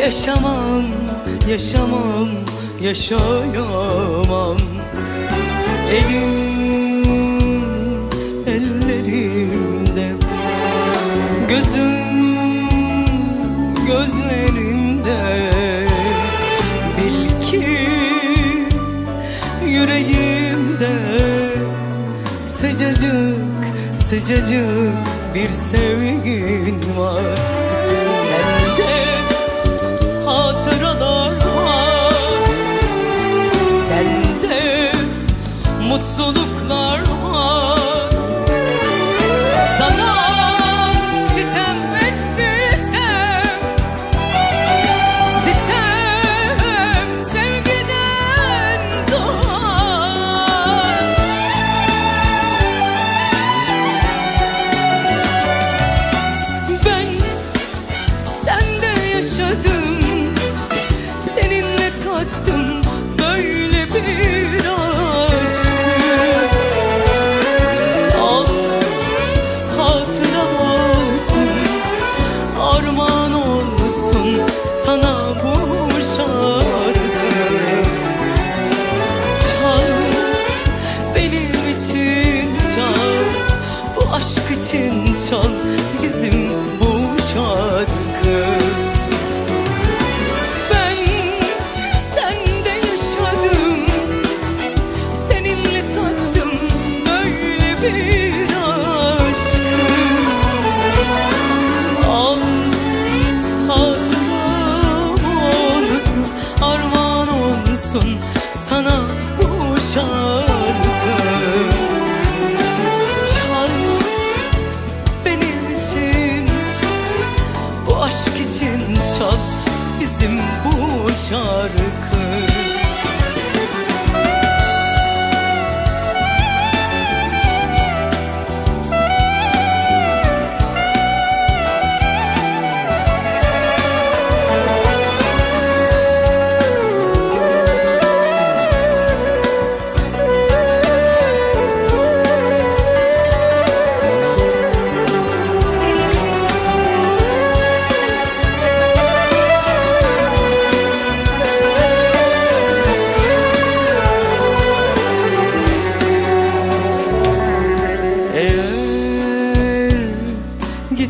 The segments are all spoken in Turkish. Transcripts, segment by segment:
Yaşamam, yaşamam, yaşayamam. Elim, ellerimde. Gözüm, gözlerinde Bil ki yüreğimde Sıcacık, sıcacık bir sevgin var. mutluluklar var.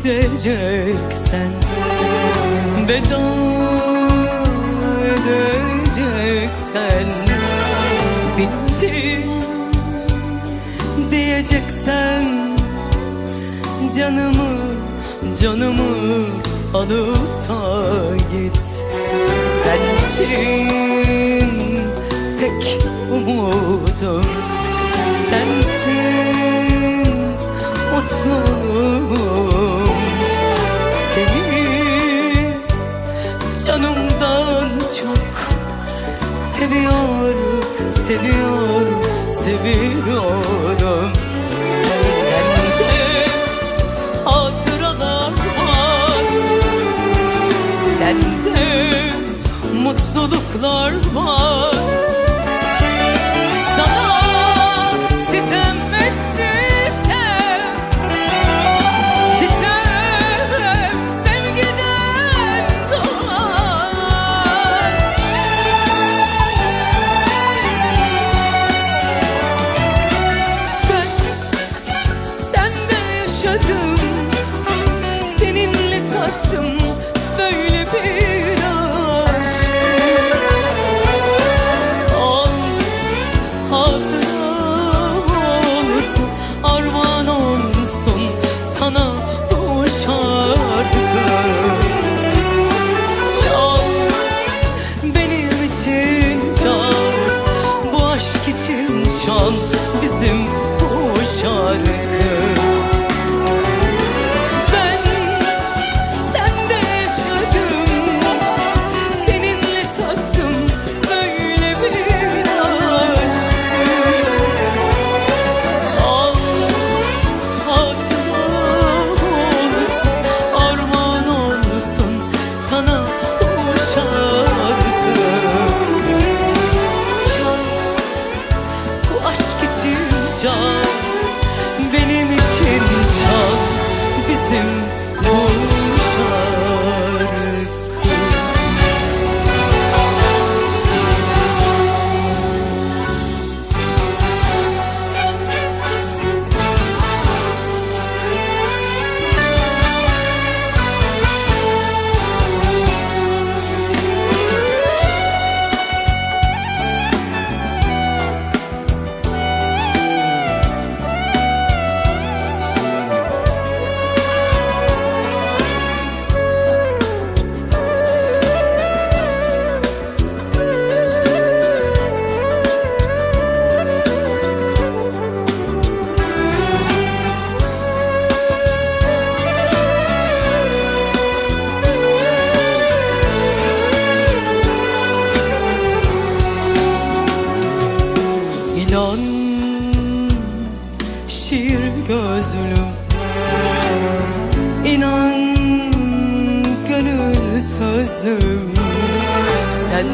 gideceksen Veda edeceksen Bitti diyeceksen Canımı canımı alıp da git. Sensin tek umudum. seviyorum, seviyorum Sende hatıralar var. Sende mutluluklar var.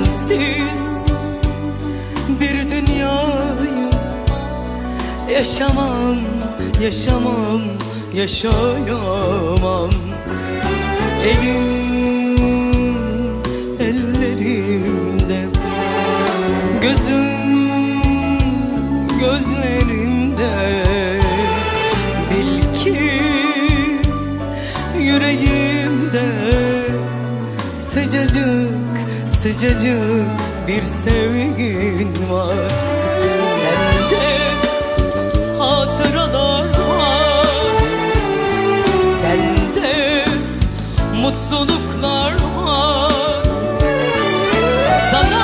sensiz bir dünyayı yaşamam, yaşamam, yaşayamam. Elim ellerimde gözüm sıcacık bir sevgin var. Sende hatıralar var. Sende mutluluklar var. Sana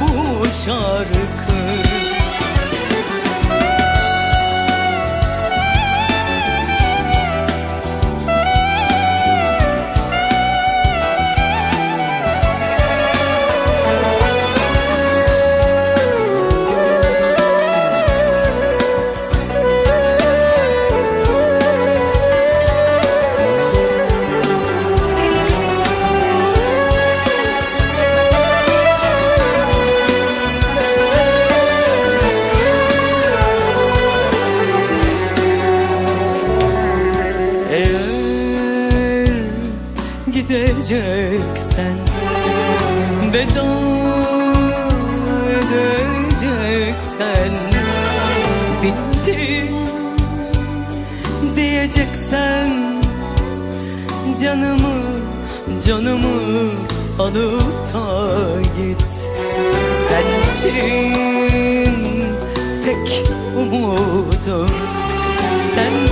bu şarkı. veda edeceksen Bitti diyeceksen Canımı canımı alıp da git. Sensin tek umudum Sensin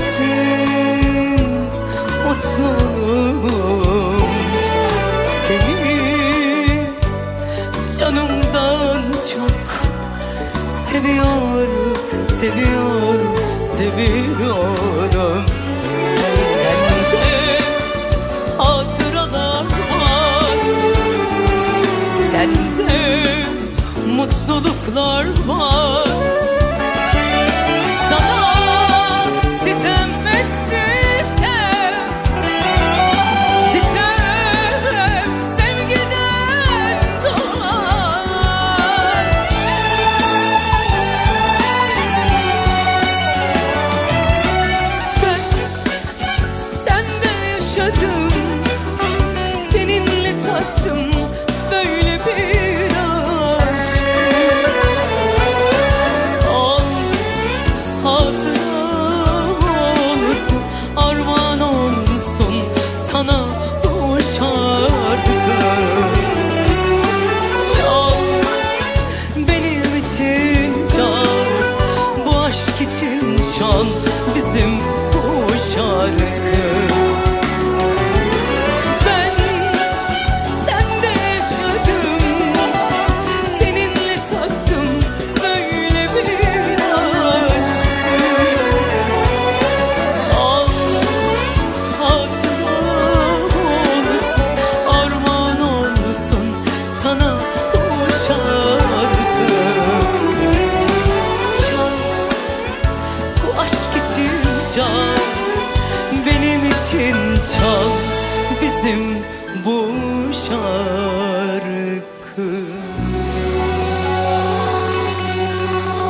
Çocuklar var. çare.